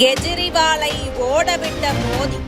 கெஜ்ரிவாலை ஓடவிட்ட மோடி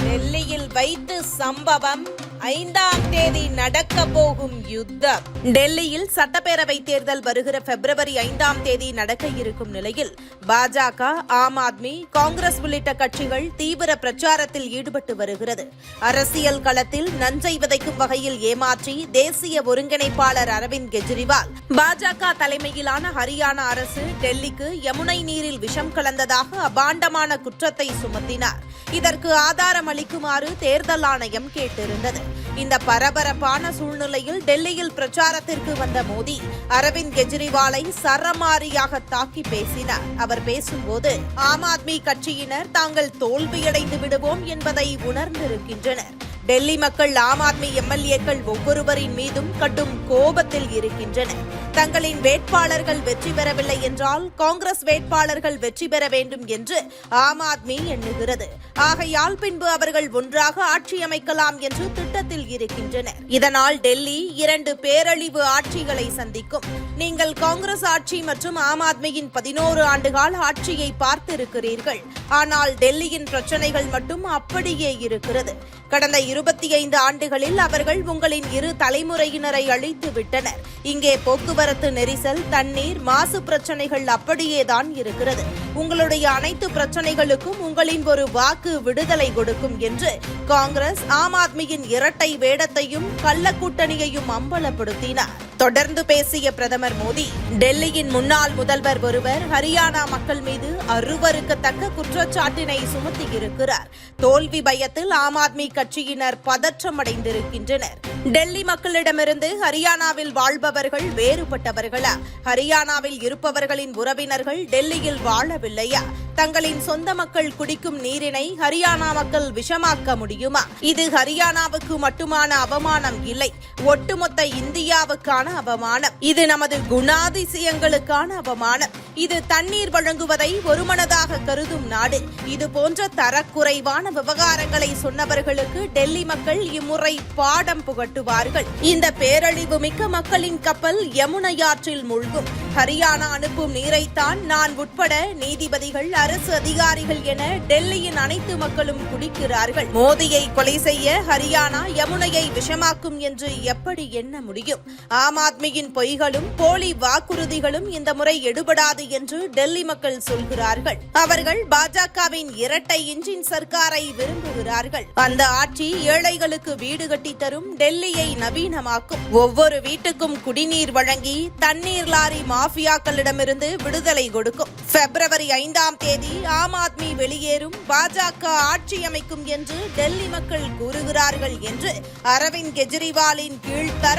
டெல்லியில் வைத்து சம்பவம் ஐந்தாம் தேதி நடக்க போகும் யுத்தம். டெல்லியில் சட்டப்பேரவை தேர்தல் வருகிற பிப்ரவரி ஐந்தாம் தேதி நடக்க இருக்கும் நிலையில் பாஜக ஆம் ஆத்மி காங்கிரஸ் உள்ளிட்ட கட்சிகள் தீவிர பிரச்சாரத்தில் ஈடுபட்டு வருகிறது. அரசியல் களத்தில் நஞ்சை விதைக்கும் வகையில் ஏமாற்றி தேசிய ஒருங்கிணைப்பாளர் அரவிந்த் கெஜ்ரிவால் பாஜக தலைமையிலான ஹரியானா அரசு டெல்லிக்கு யமுனை நீரில் விஷம் கலந்ததாக அபாண்டமான குற்றத்தை சுமத்தினார். இதற்கு ஆதாரம் அளிக்குமாறு தேர்தல் ஆணையம் கேட்டிருந்தது. இந்த பரபரப்பான சூழ்நிலையில் டெல்லியில் பிரச்சாரத்திற்கு வந்த மோடி அரவிந்த் கெஜ்ரிவாலை சரமாரியாக தாக்கி பேசினார். அவர் பேசும்போது ஆம் ஆத்மி கட்சியினர் தாங்கள் தோல்வியடைந்து விடுவோம் என்பதை உணர்ந்திருக்கின்றனர். டெல்லி மக்கள் ஆம் ஆத்மி எம்எல்ஏக்கள் ஒவ்வொருவரின் மீதும் கடும் கோபத்தில் இருக்கின்றனர். தங்களின் வேட்பாளர்கள் வெற்றி பெறவில்லை என்றால் காங்கிரஸ் வேட்பாளர்கள் வெற்றி பெற வேண்டும் என்று ஆம் ஆத்மி எண்ணுகிறது. ஆகையால் பின்பு அவர்கள் ஒன்றாக ஆட்சி அமைக்கலாம் என்று திட்டத்தில் இருக்கின்றனர். இதனால் டெல்லி இரண்டு பேரழிவு ஆட்சிகளை சந்திக்கும். நீங்கள் காங்கிரஸ் ஆட்சி மற்றும் ஆம் ஆத்மியின் பதினோரு ஆண்டுகால ஆட்சியை பார்த்திருக்கிறீர்கள். ஆனால் டெல்லியின் பிரச்சனைகள் மட்டும் அப்படியே இருக்கிறது. கடந்த இருபத்தி ஐந்து ஆண்டுகளில் அவர்கள் உங்களின் இரு தலைமுறையினரை அழித்து விட்டனர். இங்கே போக்குவரத்து நெரிசல் தண்ணீர் மாசு பிரச்சனைகள் அப்படியேதான் இருக்கிறது. உங்களுடைய அனைத்து பிரச்சனைகளுக்கும் உங்களின் ஒரு வாக்கு விடுதலை கொடுக்கும் என்று காங்கிரஸ் ஆம் ஆத்மியின் இரட்டை வேடத்தையும் கள்ள கூட்டணியையும் அம்பலப்படுத்தினார். தொடர்ந்து பேசிய பிரதமர் மோடி டெல்லியின் முன்னாள் முதல்வர் ஒருவர் ஹரியானா மக்கள் மீது அருவருக்கத்தக்க குற்றச்சாட்டினை சுமத்தியிருக்கிறார் தோல்வி பயத்தில் ஆம் ஆத்மி கட்சியினர் பதற்றமடைந்திருக்கின்றனர் டெல்லி மக்களிடமிருந்து ஹரியானாவில் வாழ்பவர்கள் வேறுபட்டவர்களா? ஹரியானாவில் இருப்பவர்களின் உறவினர்கள் டெல்லியில் வாழவில்லையா? தங்களின் சொந்த மக்கள் குடிக்கும் நீரினை ஹரியானா மக்கள் விஷமாக்க முடியுமா? இது ஹரியானாவுக்கு மட்டுமான அவமானம் இல்லை. ஒட்டுமொத்த இந்தியாவுக்கான அவமானம். இது நமது குணாதிசயங்களுக்கான அவமானம். இது தண்ணீர் வழங்குவதை ஒருமனதாக கருதும் நாடு. இது போன்ற தரக்குறைவான விவகாரங்களை சொன்னவர்களுக்கு டெல்லி மக்கள் இம்முறை பாடம் புகட்டுவார்கள். இந்த பேரழிவு மிக்க மக்களின் கப்பல் யமுனையாற்றில் மூழ்கும். ஹரியானா அனுப்பும் நீரைத்தான் நான் உட்பட நீதிபதிகள் அரசு அதிகாரிகள் என டெல்லியின் அனைத்து மக்களும் குடிக்கிறார்கள். மோதியை கொலை செய்ய ஹரியானா யமுனையை விஷமாக்கும் என்று எப்படி எண்ண முடியும்? ஆம் ஆத்மியின் பொய்களும் போலி வாக்குறுதிகளும் இந்த முறை எடுபடாது என்று டெல்லி மக்கள் சொல்கிறார்கள். அவர்கள் பாஜகவின் இரட்டை இன்ஜின் சர்க்காரை விரும்புகிறார்கள். அந்த ஆட்சி ஏழைகளுக்கு வீடு கட்டி தரும் டெல்லியை நவீனமாக்கும். ஒவ்வொரு வீட்டுக்கும் குடிநீர் வழங்கி தண்ணீர் லாரி மாஃபியாக்களிடமிருந்து விடுதலை கொடுக்கும். பிப்ரவரி ஐந்தாம் தேதி ஆம் ஆத்மி வெளியேறும் பாஜக ஆட்சி அமைக்கும் என்று டெல்லி மக்கள் கூறுகிறார்கள் என்று அரவிந்த் கெஜ்ரிவாலின் கீழ்த்தர